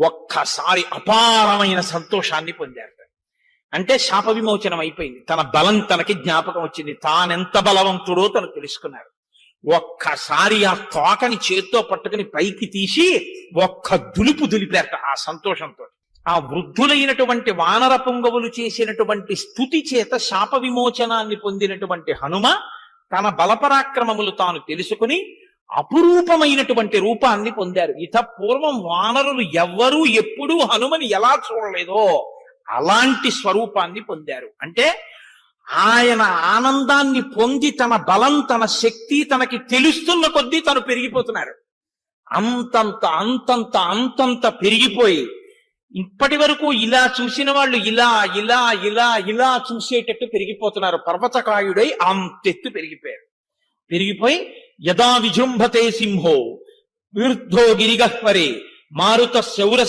ఒక్కసారి అపారమైన సంతోషాన్ని పొందారు అంటే శాప విమోచనం అయిపోయింది. తన బలం తనకి జ్ఞాపకం వచ్చింది. తానెంత బలవంతుడో తను తెలుసుకున్నారు ఒక్కసారి ఆ తోకని చేత్తో పట్టుకుని పైకి తీసి ఒక్క దులుపు దులిపారట ఆ సంతోషంతో. ఆ వృద్ధులైనటువంటి వానర పుంగవులు చేసినటువంటి స్థుతి చేత శాప విమోచనాన్ని పొందినటువంటి హనుమ తన బలపరాక్రమములు తాను తెలుసుకుని అపురూపమైనటువంటి రూపాన్ని పొందారు. ఇత పూర్వం వానరులు ఎవ్వరూ ఎప్పుడూ హనుమని ఎలా చూడలేదో అలాంటి స్వరూపాన్ని పొందారు. అంటే ఆయన ఆనందాన్ని పొంది తన బలం తన శక్తి తనకి తెలుస్తున్న కొద్దీ తను పెరిగిపోతున్నారు. అంతంత అంతంత అంతంత పెరిగిపోయి ఇప్పటి వరకు ఇలా చూసిన వాళ్ళు ఇలా ఇలా ఇలా ఇలా చూసేటట్టు పెరిగిపోతున్నారు. పర్వతకాయుడై అంతెత్తు పెరిగిపోయారు. పెరిగిపోయి యదా విజృంభతే సింహో విరుద్ధో గిరిగహ్వరే మారుత శౌర